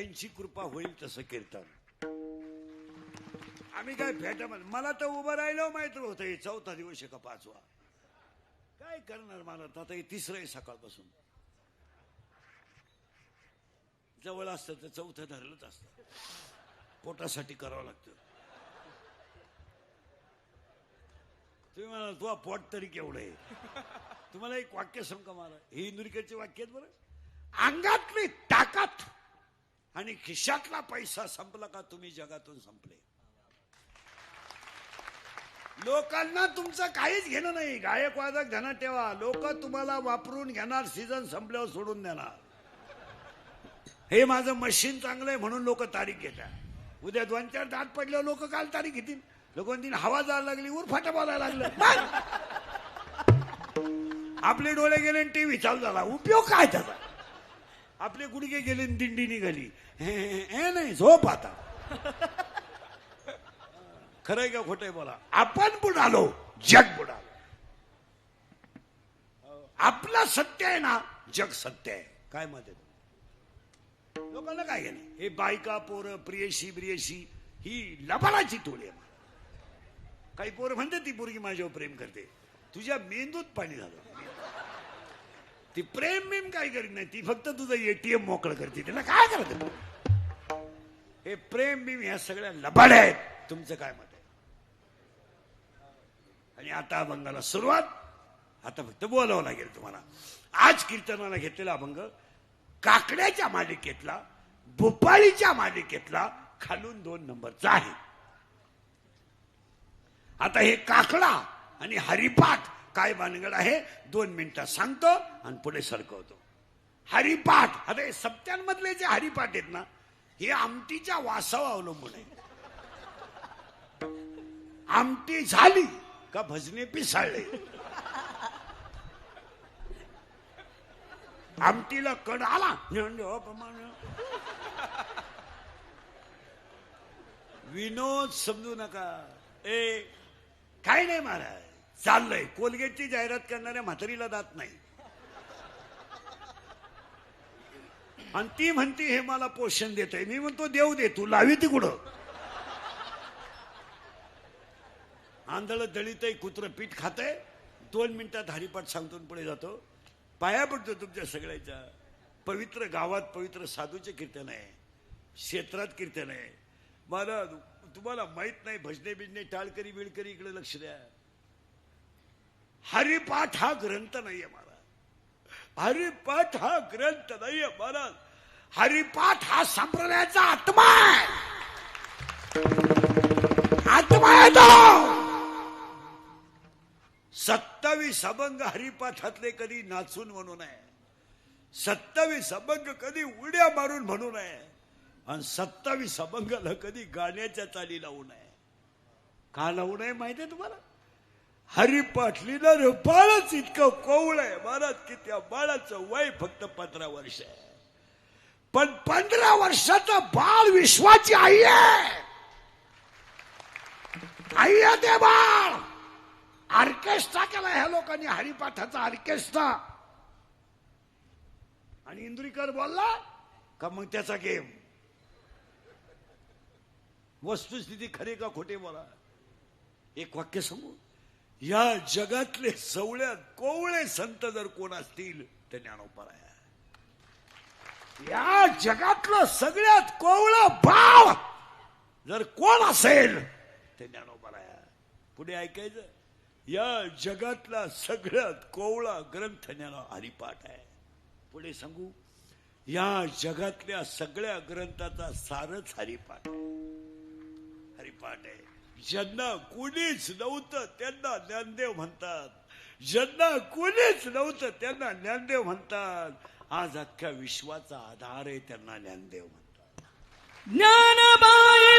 त्यांची कृपा होईल तसं कीर्तन. आम्ही काय भेटा मला तर उभं राहिलो माहीत होतं. हे चौथा दिवस का पाचवा. काय करणार मला आता? हे तिसरं आहे सकाळपासून. जवळ असतं तर चौथं धरलंच असतं. पोटासाठी करावं लागतं. तुम्ही म्हणाल तुला पोट तरी केवढं आहे? तुम्हाला एक वाक्य सांग का मला? हे इंदुरीकरचे वाक्य आहेत बरं. अंगातली ताकद आणि खिशातला पैसा संपला का तुम्ही जगातून संपले? लोकांना तुमचं काहीच घेणं नाही. गायक वादक ध्यानात ठेवा लोक तुम्हाला वापरून घेणार सीझन संपल्यावर सोडून देणार. हे माझं मशीन चांगलं आहे म्हणून लोक तारीख घेतात. उद्या दोन चार दात पडल्यावर लोक काल तारीख घेतील. लोक म्हणतील हवा जायला लागली उरफाटा बोलायला लागलं. आपले डोळे गेले टीव्ही चालू झाला. उपयोग काय त्याचा? आपले गुडघे गेले दिंडी निघाली. हे नाही झोप आता. खरंय का खोटंय बोला? आपण बुडालो जग बुडालो. आपला सत्य आहे ना जग सत्य आहे. काय मत लोकांना काय घेणे? हे बायका पोरं प्रियशी ब्रियशी ही लबाडाची टोळी आहे. काही पोरं म्हणते ती पोरगी माझ्यावर प्रेम करते. तुझ्या मेंदूत पाणी झालं. ती प्रेम बीम काय करीत नाही ती फक्त तुझं एटीएम मोकळं करते त्याला काय करत हे प्रेम बिम ह्या सगळ्या लबाड्या आहेत तुमचं काय मत आहे? आणि आता अभंगाला सुरुवात आता फक्त बोलावं लागेल तुम्हाला. आज कीर्तनाला घेतलेला अभंग काकड्याच्या मालिकेतला भोपाळीच्या मालिकेतला खालून दोन नंबरचा आहे. आता हे काकडा आणि हरिपाठ काय भानगड आहे? दोन मिनिटात सांगतो आणि पुढे सरकवतो. हरिपाठ अरे सप्त्यांमधले जे हरिपाठ आहेत ना हे आमटीच्या वासावर अवलंबून आहे. आमटी झाली का भजने पिसाळले? आमटीला कड आला हो विनोद समजू नका. ए काय नाही महाराज? चाललंय. कोलगेटची जाहिरात करणाऱ्या म्हातारीला दात नाही. आणि ती म्हणते हे मला पोषण देत मी म्हणतो देऊ दे तू लावी ती कुठं आंधळ दळीत कुत्र पीठ खातंय. दोन मिनिटात हरिपाठ सांगतून पुढे जातो. पाया पडतो तुमच्या सगळ्याच्या. पवित्र गावात पवित्र साधूचे कीर्तन आहे. क्षेत्रात कीर्तन आहे. मला तुम्हाला माहीत नाही भजने बिजने टाळकरी बिळकरी इकडे लक्ष द्या. हरिपाठ हा ग्रंथ नाहीये महाराज. हरिपाठ हा ग्रंथ नाहीये महाराज. हरिपाठ हा संप्रदायाचा आत्मा आहे. आत्मा आहे तो. सत्तावीस अभंग हरिपाठातले कधी नाचून म्हणू नये. सत्तावीस अभंग कधी उड्या मारून म्हणू नये. आणि सत्तावीस अभंगाला कधी गाण्याच्या चाली लावू नये. का लावू नये माहितीये तुम्हाला? हरिपाठ लिहिणार बाळच इतकं कोवळ आहे महाराज की त्या बाळाचं वय फक्त पंधरा वर्ष आहे. पण पंधरा वर्षाचं बाळ विश्वाची आई आहे. आई आहे ते बाळ. ऑर्केस्ट्रा केला ह्या लोकांनी हरिपाठाचा ऑर्केस्ट्रा. आणि इंद्रीकर बोलला का मग त्याचा गेम? वस्तुस्थिती खरी का खोटे बोला? एक वाक्य सांगू? या जगातले सवळ्या कोवळे संत जर कोण असतील तर ज्ञानोपराय या जगातलं सगळ्यात कोवळं भाव जर कोण असेल ते ज्ञानोपराय पुढे ऐकायचं? या जगातला सगळ्यात कोवळा ग्रंथ ज्ञान हरिपाठ आहे. पुढे सांगू? या जगातल्या सगळ्या ग्रंथाचा सारच हरिपाठ. हरिपाठ आहे. ज्यांना कुणीच नव्हतं त्यांना ज्ञानदेव म्हणतात. ज्यांना कुणीच नव्हतं त्यांना ज्ञानदेव म्हणतात. आज अख्ख्या विश्वाचा आधार आहे त्यांना ज्ञानदेव म्हणतात. ज्ञानबाई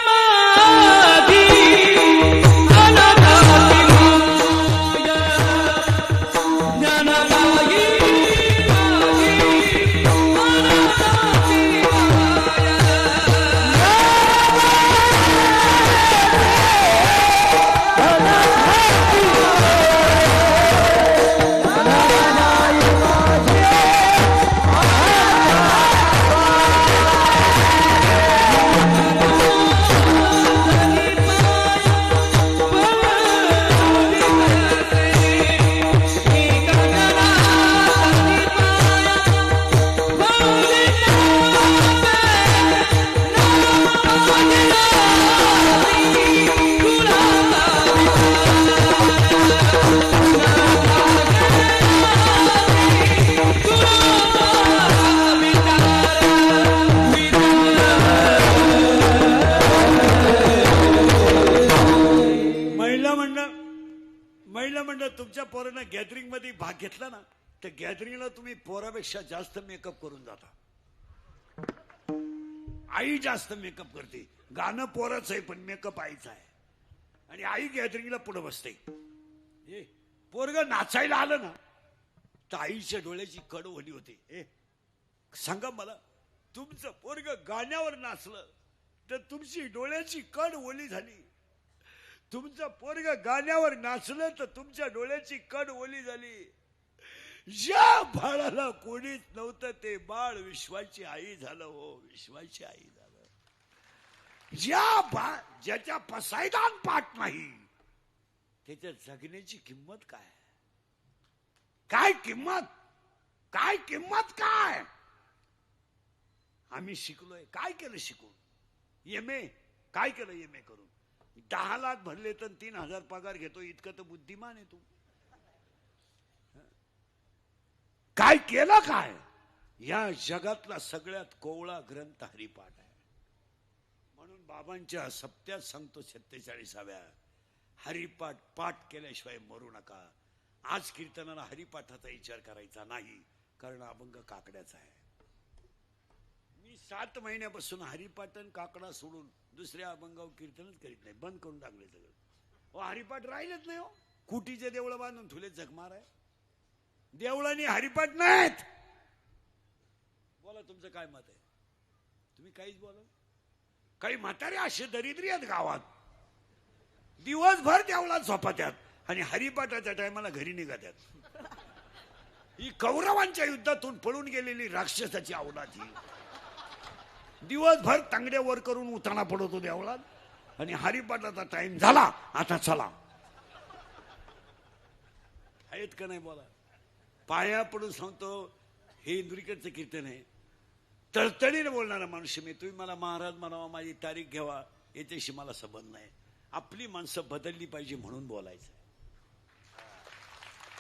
पेक्षा जास्त मेकअप करून जाता. आई जास्त मेकअप करते. गाणं पोरच आहे पण मेकअप आईचा आहे. आणि आई गॅदरिंगला पुढे बसते. ए पोरग नाचायला आलं ना तर आईच्या डोळ्याची कड ओली होती. ए सांगा मला तुमचं पोरग गाण्यावर नाचलं तर तुमची डोळ्याची कड ओली झाली. तुमचं पोरग गाण्यावर नाचलं तर तुमच्या डोळ्याची कड ओली झाली. ज्या बाळाला कोणीच नव्हतं ते बाळ विश्वाची आई झालं हो विश्वाची आई झालं. ज्या बाळ ज्याच्या पसायदान पाठ नाही त्याच्या जगण्याची किंमत काय? काय किंमत? काय किंमत काय? आम्ही शिकलोय. काय केलं शिकून? M A? काय केलं एम ए करून? दहा लाख भरले तर तीन हजार पगार घेतो इतकं तर बुद्धिमान आहे तू. काय केलं काय? या जगातला सगळ्यात कोवळा ग्रंथ हरिपाठ आहे. म्हणून बाबांच्या सप्त्यात सांगतो सत्तेचाळीसाव्या हरिपाठ पाठ केल्याशिवाय मरू नका. आज कीर्तनाला हरिपाठाचा विचार करायचा नाही कारण अभंग काकड्याचा आहे. मी सात महिन्यापासून हरिपाठन काकडा सोडून दुसऱ्या अभंगावर कीर्तनच करीत नाही. बंद करून टाकले सगळं. हरिपाठ राहिलेच नाही हो. कुटीचे देवळं बांधून ठुले जगमार आहे देवळानी हरिपाठ नाहीत. बोला तुमचं काय मत आहे? तुम्ही काहीच बोला. काही म्हातारे असे दरिद्री आहेत गावात. दिवसभर देवळात झोपात्यात आणि हरिपाठाच्या टायमाला घरी निघत्यात. ही कौरवांच्या युद्धातून पळून गेलेली राक्षसाची अवलाद ही. दिवसभर तांगड्या वर करून उताना पडतो देवळात आणि हरिपाठाचा टाइम झाला आता चला. आहेत का नाही बोला? पाया पडून सांगतो हे इंद्रिकडचं कीर्तन आहे. तळतळीने बोलणारा माणूस मी तुम्ही मला महाराज म्हणावा माझी तारीख घ्यावा याच्याशी मला संबंध नाही. आपली माणसं बदलली पाहिजे म्हणून बोलायचं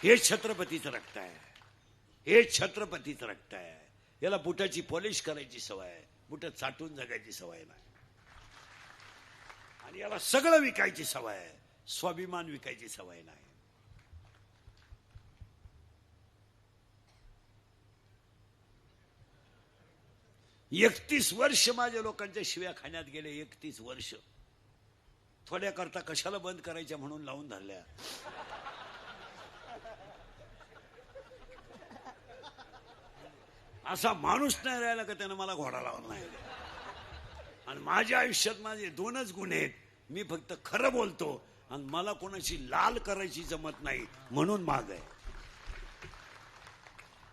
हे छत्रपतीचं रक्त आहे हे छत्रपतीचं रक्त आहे याला बुटाची पॉलिश करायची सवय आहे. बुट चाटून जगायची सवय नाही. आणि याला सगळं विकायची सवय आहे. स्वाभिमान विकायची सवय नाही. एकतीस वर्ष माझ्या लोकांच्या शिव्या खाण्यात गेले एकतीस वर्ष. थोड्या करता कशाला बंद करायच्या म्हणून लावून धरल्या? असा माणूस नाही राहिला का त्यानं मला घोडा लावला नाही? आणि माझ्या आयुष्यात माझे दोनच गुन्हे आहेत. मी फक्त खरं बोलतो आणि मला कोणाची लाल करायची जमत नाही म्हणून माग आहे.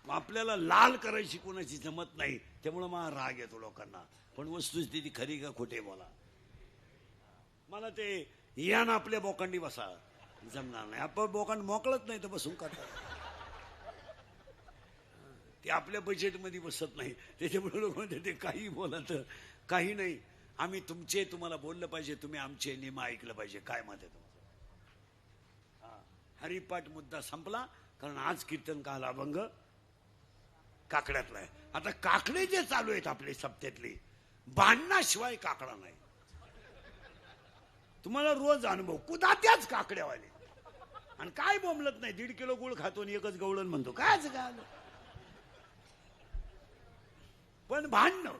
आपल्याला लाल करायची कोणाची जमत नाही त्यामुळं मला राग येतो लोकांना. पण वस्तुस्थिती खरी का खोटे बोला. मला ते या ना आपल्या बोकांडी बसा. जमणार नाही. आपण बोकांड मोकळत नाही तर बसून करतात ते आपल्या बजेटमध्ये बसत नाही. त्याच्यामुळे लोक म्हणते ते काही बोला तर काही नाही. आम्ही तुमचे तुम्हाला बोललं पाहिजे. तुम्ही आमचे नियम ऐकलं पाहिजे. काय मत आहे तुमचं? हा. हरिपाठ मुद्दा संपला. कारण आज कीर्तन काल अभंग. काकड्यातला आहे. आता काकडे जे चालू आहेत आपले सप्त्यातले बांधण्याशिवाय काकडा नाही. तुम्हाला रोज अनुभव कुदात्याच काकड्यावाले. आणि काय बोंबलत नाही दीड किलो गुळ खातो आणि एकच गवळण म्हणतो. कायच घाल पण भांडण.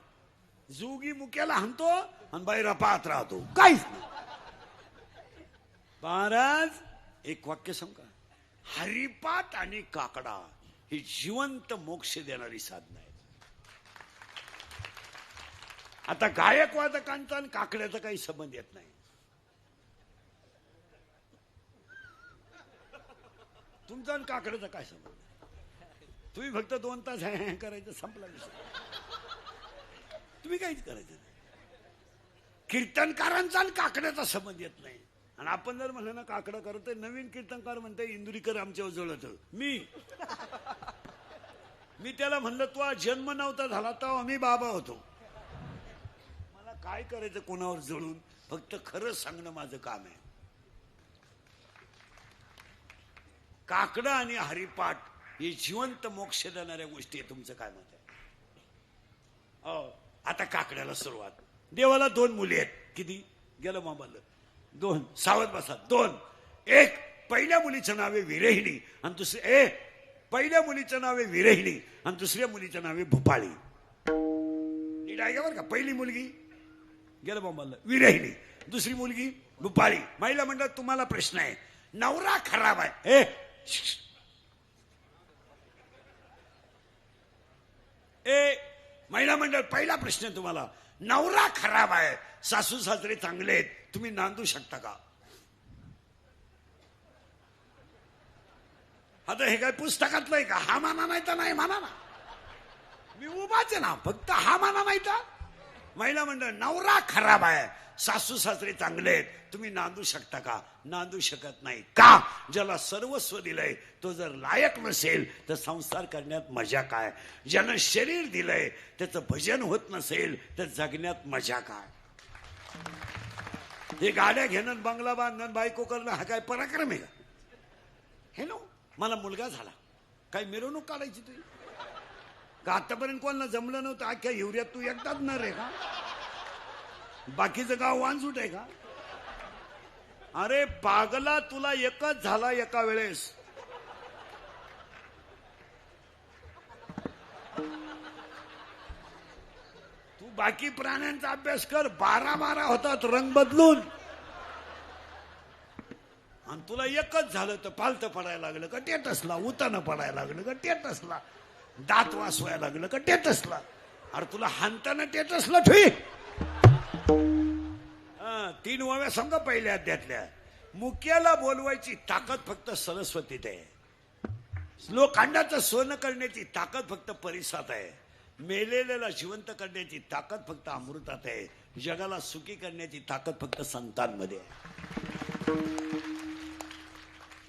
जोगी मुक्याला हाणतो आणि बाहेर पाहत राहतो. काहीच नाही. महाराज एक वाक्य सांगा हरिपात आणि काकडा. ही जिवंत मोक्ष देणारी साधना आहेत. आता गायक वादकांचा आणि काकड्याचा काही संबंध येत नाही. तुमचा आणि काकड्याचा काय संबंध तुम्ही फक्त दोन तास हे करायचं संपला विषय. तुम्ही काहीच करायचं नाही. कीर्तनकारांचा आणि काकड्याचा संबंध येत नाही. आणि आपण जर म्हणलं ना काकडं करत तर नवीन कीर्तनकार म्हणते इंदुरीकर आमच्यावर जळत. मी. मी त्याला म्हणलं तो जन्म नव्हता झाला तर आम्ही बाबा होतो. मला काय करायचं कोणावर जळून? फक्त खरं सांगणं माझं काम आहे. काकडा आणि हरिपाठ हे जिवंत मोक्ष देणाऱ्या गोष्टी आहे तुमचं काय मत आहे? हो आता काकड्याला सुरुवात. देवाला दोन मुली आहेत. किती? गेलं मामाला. दोन सावध बसा. दोन एक पहिल्या मुलीचं नाव आहे विरहिणी आणि दुसरी ए पहिल्या मुलीचं नाव आहे विरहिणी आणि दुसऱ्या मुलीचं नाव आहे भूपाळी. नीट आहे का बरं का? पहिली मुलगी गेलं बोंबाला. विरहिणी. दुसरी मुलगी भूपाळी. महिला मंडळ तुम्हाला प्रश्न आहे. नवरा खराब आहे. ए ए महिला मंडळ पहिला प्रश्न आहे तुम्हाला. नवरा खराब आहे. सासू सासरे चांगले आहेत. तुम्ही नांदू शकता का? आता हे काय पुस्तकातलं आहे का? हा माना नाही तर नाही माना ना. मी उभाच आहे ना. फक्त हा माना नाही तर महिला मंडळ नवरा खराब आहे. सासू सासरे चांगले आहेत. तुम्ही नांदू शकता का? नांदू शकत नाही. का? ज्याला सर्वस्व दिलंय तो जर लायक नसेल तर संसार करण्यात मजा काय? ज्यानं शरीर दिलंय त्याचं भजन होत नसेल तर जगण्यात मजा काय? हे गाड्या घेणं बंगला बांधणं बायको करणं हा काय पराक्रम आहे का? हे नो मला मुलगा झाला. काय मिरवणूक काढायची तुझी? का आतापर्यंत कोणाला जमलं नव्हतं? अख्ख्या हिवऱ्यात तू एकटाच न रे का? बाकीचं गाव वानसूट आहे का? अरे पागला तुला एकच झाला एका वेळेस. तू बाकी प्राण्यांचा अभ्यास कर. बारा बारा होतात रंग बदलून. आणि तुला एकच झालं तर पालतं पडायला लागलं का? टेटसला उतानं पडायला लागलं का? टेटसला. दात वासवायला लागलं का टेटसला? अरे तुला हानताना टेटसला ठुई हा, तीन वव्या समजा पहिल्या अध्यातल्या. मुक्याला बोलवायची ताकद फक्त सरस्वतीत आहे. लोखंडाचं सोनं करण्याची ताकद फक्त परिसात आहे. मेलेल्याला जिवंत करण्याची ताकद फक्त अमृतात आहे. जगाला सुखी करण्याची ताकद फक्त संतांमध्ये आहे.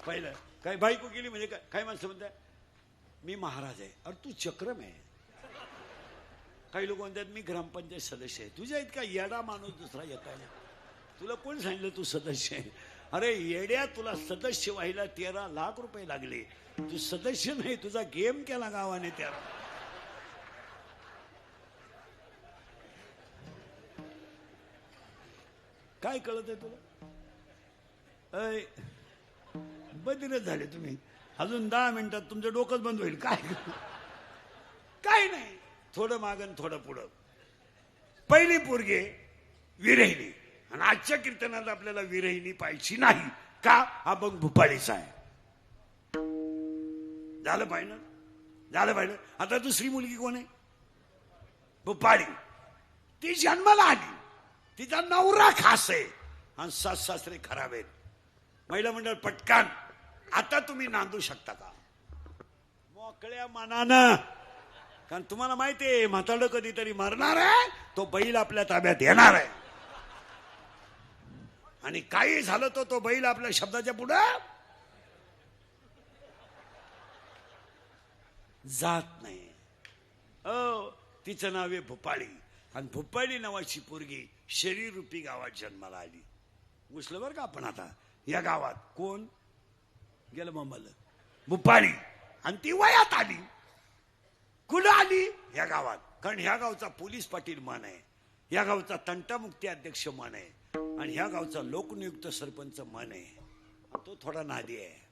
पहिलं काय बायको गेली म्हणजे काय काय माणसं म्हणताय मी महाराज आहे. अरे तू चक्रम आहे. काही लोक म्हणतात मी ग्रामपंचायत सदस्य आहे. तुझ्या इतका येडा माणूस दुसरा येता नाही तुला कोण सांगितलं तू सदस्य आहे? अरे येड्या तुला सदस्य व्हायला तेरा लाख रुपये लागले. तू सदस्य नाही तुझा गेम केला गावाने त्या काय कळत आहे तुला? अय बदिरच झाले तुम्ही. अजून दहा मिनिटात तुमचं डोकंच बंद होईल. काय? काय नाही. थोडं मागन थोडं पुढं. पहिली पोरगे विरहिणी. आणि आजच्या कीर्तनात आपल्याला विरहिणी पाहिजे नाही. का? हा बघ भूपाळीचा आहे. झालं पाहिजे झालं पाहिजे आता दुसरी मुलगी कोण आहे? भूपाळी. ती जन्माला आली. तिचा नवरा खास आहे. आणि सास सासरे खराब आहेत. महिला मंडळ पटकान आता तुम्ही नांदू शकता का? मोकळ्या मनानं. कारण तुम्हाला माहिती आहे म्हातारं कधीतरी मरणार आहे तो बैल आपल्या ताब्यात येणार आहे. आणि काही झालं तर तो बैल आपल्या शब्दाच्या पुढं जात नाही. अ तिचं नाव आहे भुपाळी. आणि भुपाळी नावाची पोरगी शरीर रूपी गावात जन्माला आली. घुसलं बरं का आपण आता? या गावात कोण? गेलं मम्माला भूपाळी आणि ती वयात आली. कुठं आली? या गावात. कारण ह्या गावचा पोलीस पाटील मान आहे. या गावचा तंटामुक्ती अध्यक्ष मान आहे. आणि ह्या गावचा लोकनियुक्त सरपंच मान आहे. तो थोडा नादी आहे.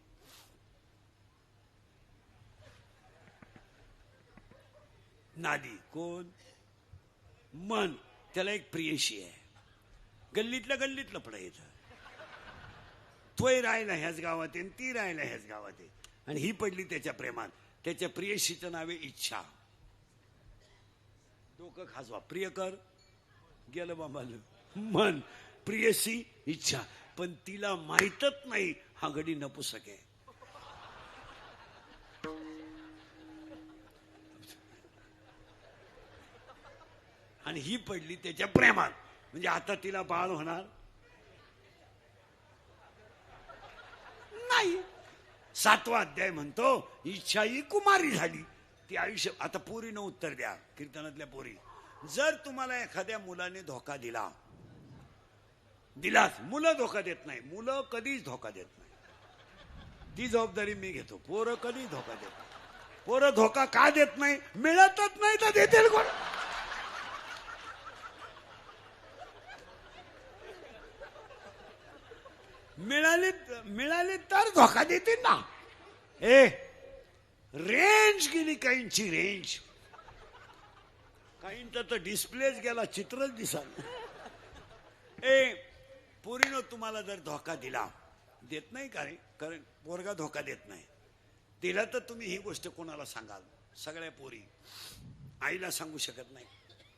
नादी. कोण? मन त्याला एक प्रियशी आहे. गल्लीतल्या गल्लीतलं पण येतं तोय राहिला ह्याच गावात आहे ती राहिला ह्याच गावात आहे. आणि ही पडली त्याच्या प्रेमात. त्याच्या प्रियशीचं नाव आहे इच्छा. डोकं खासवा प्रियकर गेलं बाबा मन. प्रियसी इच्छा. पण तिला माहीतच नाही हा घडी नपुसक आहे. आणि ही पडली त्याच्या प्रेमात. म्हणजे आता तिला बाळ होणार. नाही सातवा अध्याय म्हणतो इच्छा ही कुमारी झाली. ती आयुष्य आता पोरीनं उत्तर द्या कीर्तनातल्या पोरी. जर तुम्हाला एखाद्या मुलाने धोका दिला दिलाच मुलं धोका देत नाही. मुलं कधीच धोका देत नाही. ती जबाबदारी मी घेतो. पोरं कधीच धोका देत नाही. पोरं धोका का देत नाही? मिळतच नाही तर देतील कोण? मिळाली मिळाली तर धोका देतील ना. ए रेंज गेली काहींची रेंज काहींचा तर डिस्प्लेच गेला चित्रच दिसाल ए पोरीनं तुम्हाला जर धोका दिला देत नाही का रे? कारण पोरगा धोका देत नाही. दिला तर तुम्ही ही गोष्ट कोणाला सांगाल? सगळ्या पोरी. आईला सांगू शकत नाही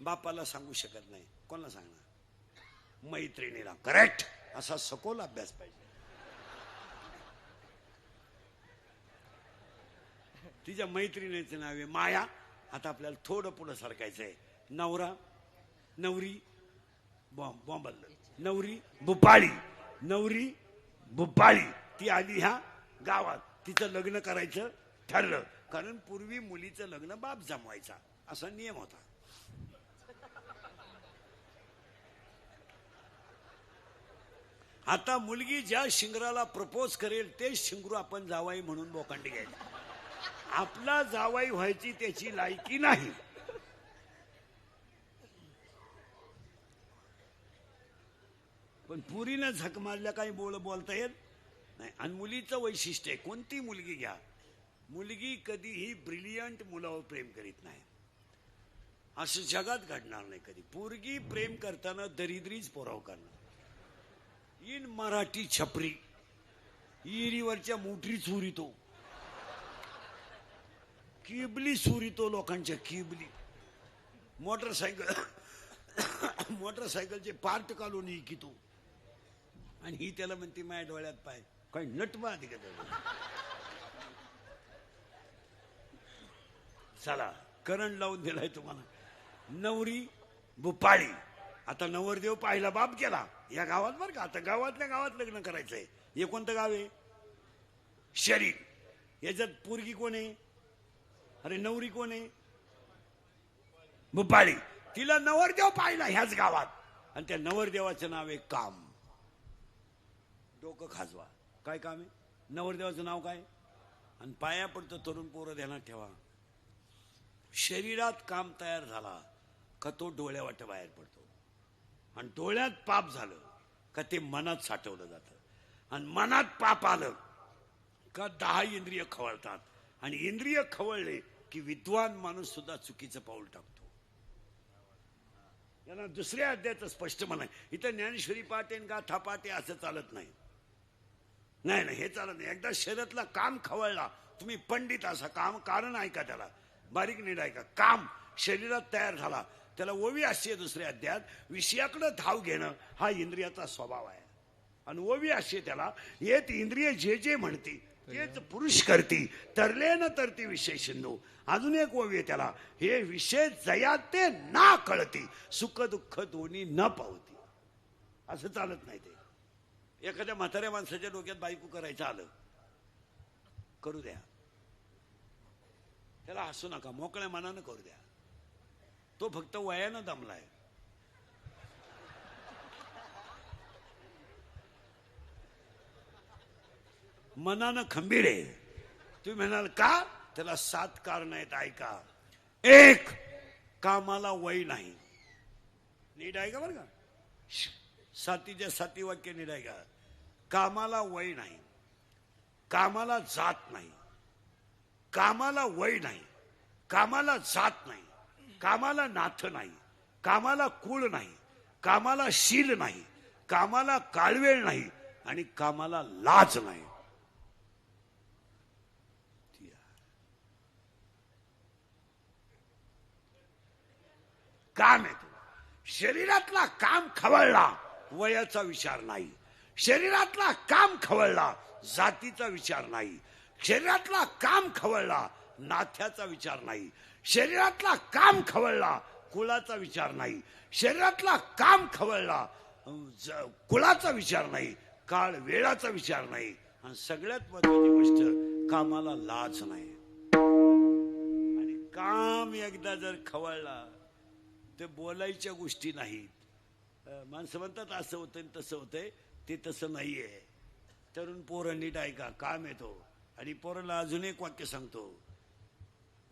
बापाला सांगू शकत नाही. कोणाला सांगणार? मैत्रिणीला. करेक्ट असा सखोल अभ्यास पाहिजे तिच्या मैत्रिणीचं नाव आहे माया आता आपल्याला थोडं पुढं सरकायचं आहे नवरा नवरी बॉम्ब बॉम्बल नवरी भुपाळी नवरी भुपाळी ती आली ह्या गावात तिचं लग्न करायचं ठरलं कारण पूर्वी मुलीचं लग्न बाप जमवायचा असा नियम होता आता मुलगी ज्या शिंगराला प्रपोज करेल तेच शिंगरू आपण जावाई म्हणून बोकांडी घ्यायचा. आपला जावाई व्हायची त्याची लायकी नाही. पण पुरीनं झक मारल्या काही बोल बोलता येत नाही. आणि मुलीचं वैशिष्ट्य आहे कोणती मुलगी घ्या. मुलगी कधीही ब्रिलियंट मुलावर प्रेम करीत नाही. असं जगात घडणार नाही कधी. पोरगी प्रेम करताना दरिद्रीच पोराव करणार. इन मराठी छपरी. इरीवरच्या मोटरी चोरीतो. किबली चोरीतो लोकांच्या किबली. मोटरसायकल मोटरसायकलचे पार्ट काढून इकितो. आणि ही त्याला म्हणते माझ्या डोळ्यात पाय. काही नटवा अधिक चला करंट लावून दिलाय तुम्हाला. नवरी भुपाळी आता नवरदेव पाहिला बाप केला या गावात बरं का. आता गावातल्या गावात लग्न करायचंय. हे कोणतं गाव आहे? शरीर. याच्यात पोरगी कोण आहे? अरे नवरी कोण आहे? भुपाळी तिला नवरदेव पाहिला ह्याच गावात. आणि त्या नवरदेवाचं नाव आहे काम. डोकं खाजवा. काय काम आहे? नवरदेवाचं नाव काय? आणि पाया पडतं तरुण पोरं ध्यानात ठेवा. शरीरात काम तयार झाला का तो डोळ्या वाटे बाहेर पडतो. आणि डोळ्यात पाप झालं का ते मनात साठवलं जातं. आणि मनात पाप आलं का दहा इंद्रिय खवळतात. आणि इंद्रिय खवळले की विद्वान माणूस सुद्धा चुकीचं पाऊल टाकतो. याला दुसऱ्या अध्यायाचं स्पष्ट म्हणा इथं ज्ञानेश्वरी पाहते गाथा पाहते असं चालत नाही. नाही नाही हे चालत नाही. एकदा शरीरातला काम खवळला तुम्ही पंडित असा काम कारण ऐका त्याला? बारीक नीट ऐका काम. शरीरात तयार झाला. त्याला ओवी असते दुसऱ्या अध्यायात विषयाकडे धाव घेणं हा इंद्रियाचा स्वभाव आहे. आणि ओवी असते त्याला येत इंद्रिय जे जे म्हणती तेच पुरुष करती तरले न तरती विषय सिंधू. अजून एक ओवी आहे त्याला हे विषय जया ते ना कळती सुख दुःख दोन्ही न पावती. असं चालत नाही ते. एखाद्या म्हाताऱ्या माणसाच्या डोक्यात बायको करायचं आलं करू द्या. त्याला हसू नका मोकळ्या मनानं करू द्या. तो फक्त वयानं दमलाय. मनानं खंबीर आहे. तुम्ही म्हणाल का? त्याला सात कारण आहेत ऐका. एक कामाला वय नाही. नीट ऐका बरं का? श- सातीच्या साती वाक्य नीट ऐका कामाला वय नाही. कामाला जात नाही. कामाला वय नाही. कामाला जात नाही. कामाला नाथ नाही कामाला कुळ नाही कामाला शील नाही कामाला काळवेळ नाही आणि कामाला लाज नाही. काम आहे शरीरातला काम खवळला वयाचा विचार नाही. शरीरातला काम खवळला जातीचा विचार नाही. शरीरातला काम खवळला नाथ्याचा विचार नाही. शरीरातला काम खवळला. कुळाचा विचार नाही. शरीरातला काम खवळला. कुळाचा विचार नाही. काळ वेळाचा विचार नाही. आणि सगळ्यात महत्वाची गोष्ट कामाला लाज नाही. आणि काम एकदा जर खवळला ते बोलायच्या गोष्टी नाहीत. माणसं म्हणतात असं होतं आणि तसं होतंय. ते तसं नाहीये. तरुण पोरं नीट ऐका काम येतो. आणि पोराला अजून एक वाक्य सांगतो.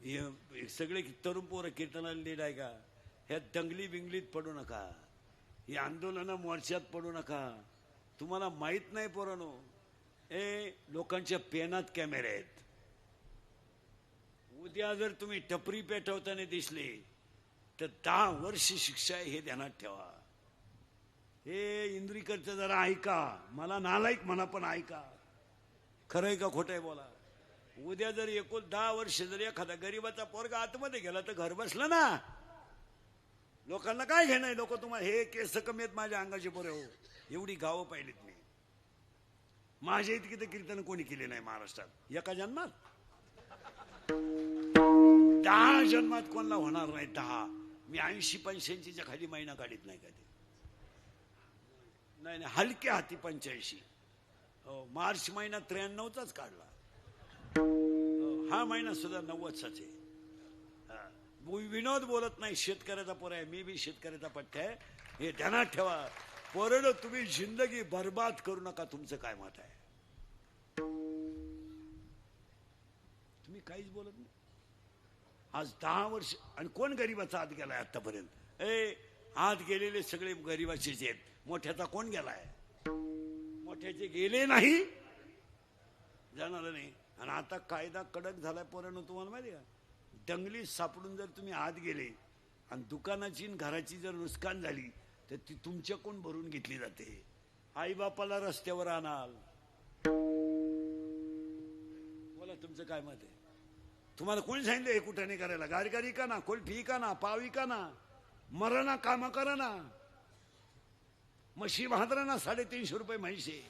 हे सगळे तरुण पोरं कीर्तनाला आहे का? ह्या दंगली बिंगलीत पडू नका. ही आंदोलनं मोर्चात पडू नका. तुम्हाला माहीत नाही पोरानो. ए लोकांच्या पेनात कॅमेरे आहेत. उद्या जर तुम्ही टपरी पेटवताना दिसले तर दहा वर्ष शिक्षा आहे हे ध्यानात ठेवा. हे इंद्रिकरचं जरा ऐका. मला नालायक म्हणा पण ऐका. खरंय का खोटंय बोला. उद्या जर एकूण दहा वर्ष जर एखादा गरीबाचा पोरगा आतमध्ये गेला तर घर बसलं ना. लोकांना काय घेणं लोक तुम्हाला हे केस कमी आहेत माझ्या अंगाचे पोरे हो. एवढी गावं पाहिलीत मी. माझ्या इतकी तर कीर्तन कोणी केले नाही महाराष्ट्रात. एका जन्मात? दहा जन्मात कोणाला होणार नाही दहा? मी ऐंशी पंच्याऐंशीच्या खाली महिना काढीत नाही कधी. नाही नाही हलक्या हाती पंच्याऐंशी. हो मार्च महिना त्र्याण्णवचाच काढला. हा महिना सुद्धा नव्वदचाच आहे. विनोद बोलत नाही शेतकऱ्याचा पोर आहे मी बी शेतकऱ्याचा पठ्य आहे. हे ध्यानात ठेवा. पोरड तुम्ही जिंदगी बर्बाद करू नका तुमचं काय मत आहे? तुम्ही काहीच बोलत नाही. आज दहा वर्ष आणि कोण गरीबाचा आत गेलाय आतापर्यंत? ए आत गेलेले सगळे गरीबाचेच आहेत. मोठ्याचा कोण गेलाय? मोठ्याचे गेले नाही. जाणार नाही. आणि आता कायदा कडक झालाय पोरांनो तुम्हाला माहिती का? दंगली सापडून जर तुम्ही आत गेले आणि दुकानाची आणि घराची जर नुकसान झाली तर ती तुमच्याकडून भरून घेतली जाते? आई बापाला रस्त्यावर आणाल. बोला तुमचं काय मत आहे? तुम्हाला कोणी सांगितलं हे कुठं नाही करायला गारगारी का ना कोलफी का ना पावी का ना मरणा काम करा ना म्हशी भाद्रा ना साडेतीनशे रुपये म्हैसे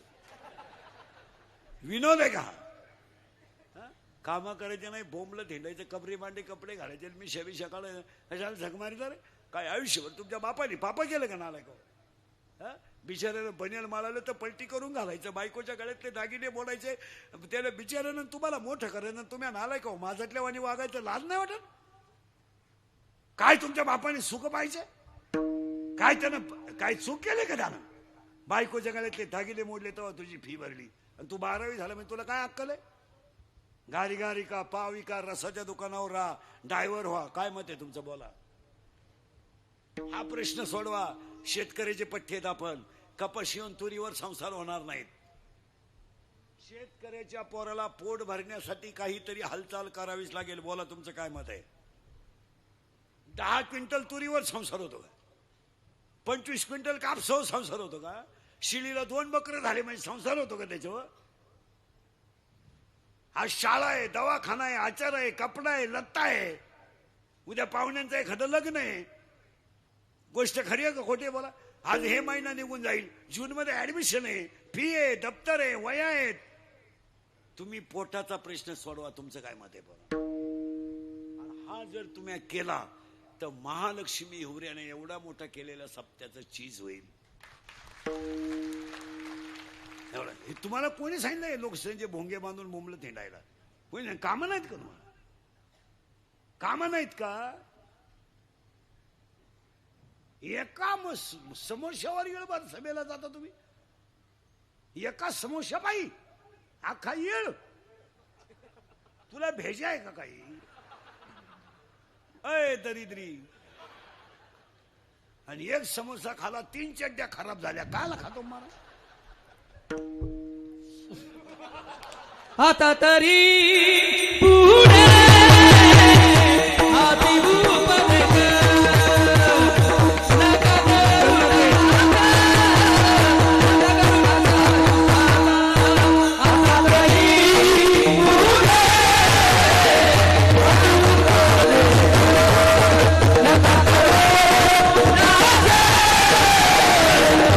विनोद आहे का? काम करायचे नाही बोंबलं थेंडायचं कपडे मांडे कपडे घालायचे मी शेवी सकाळ अशाला झगमारी तर काय आयुष्यभर तुमच्या बापाने पापा केलं का नालाय का हो? बिचाऱ्यानं बनेल माळालं तर पलटी करून घालायचं बायकोच्या गळ्यातले दागिने बोलायचे त्याला बिचाऱ्यानं तुम्हाला मोठं करायचं तुम्ही नालाय का हो, माझ्यातल्या वाणी वागायचं लाज नाही वाटत? काय तुमच्या बापाने सुख पाहिजे काय त्यानं काय चूक केले का त्यानं? बायकोच्या गळ्यातले दागिने मोडले तेव्हा तुझी फी भरली. आणि तू बारावी झाला म्हणजे तुला काय अक्कल आहे? गारी गारी का पावी का रसाच्या दुकानावर राहा. ड्रायव्हर व्हा. काय मत आहे तुमचं? बोला. हा प्रश्न सोडवा. शेतकऱ्याचे पठ्ठे आहेत आपण. येऊन तुरीवर संसार होणार नाहीत. शेतकऱ्याच्या पोराला पोट भरण्यासाठी काहीतरी हालचाल करावीच लागेल. बोला तुमचं काय मत आहे? दहा क्विंटल तुरीवर संसार होतो का? पंचवीस क्विंटल कापसावर संसार होतो का? शिळीला दोन बकरं झाले म्हणजे संसार होतो का त्याच्यावर? आज शाळा आहे दवाखाना आहे आचार आहे कपडा आहे लत्ता आहे. उद्या पाहुण्यांचं एखादं लग्न आहे. गोष्ट खरी आहे का खोटी बोला? आज हे महिना निघून जाईल. जून मध्ये ऍडमिशन आहे. फी आहे दप्तर आहे वया आहेत. तुम्ही पोटाचा प्रश्न सोडवा तुमचं काय मत आहे बोला? हा जर तुम्ही केला तर महालक्ष्मी हिवऱ्याने एवढा मोठा केलेला सप्त्याचं चीज होईल. एवढं. हे तुम्हाला कोणी सांगितलं लोकशाहीचे भोंगे बांधून बोंबलं थेंडायला? कोणी कामं नाहीत का तुम्हाला? कामं नाहीत का? एका समोशावर येळ येळभर सभेला जाता तुम्ही? एका समोशा बाई अख्खा येळ. तुला भेजे आहे का काही? अय दरिद्री. आणि एक समोसा खाला तीन चड्ड्या खराब झाल्या. काला खातो मला आता तरी पुढे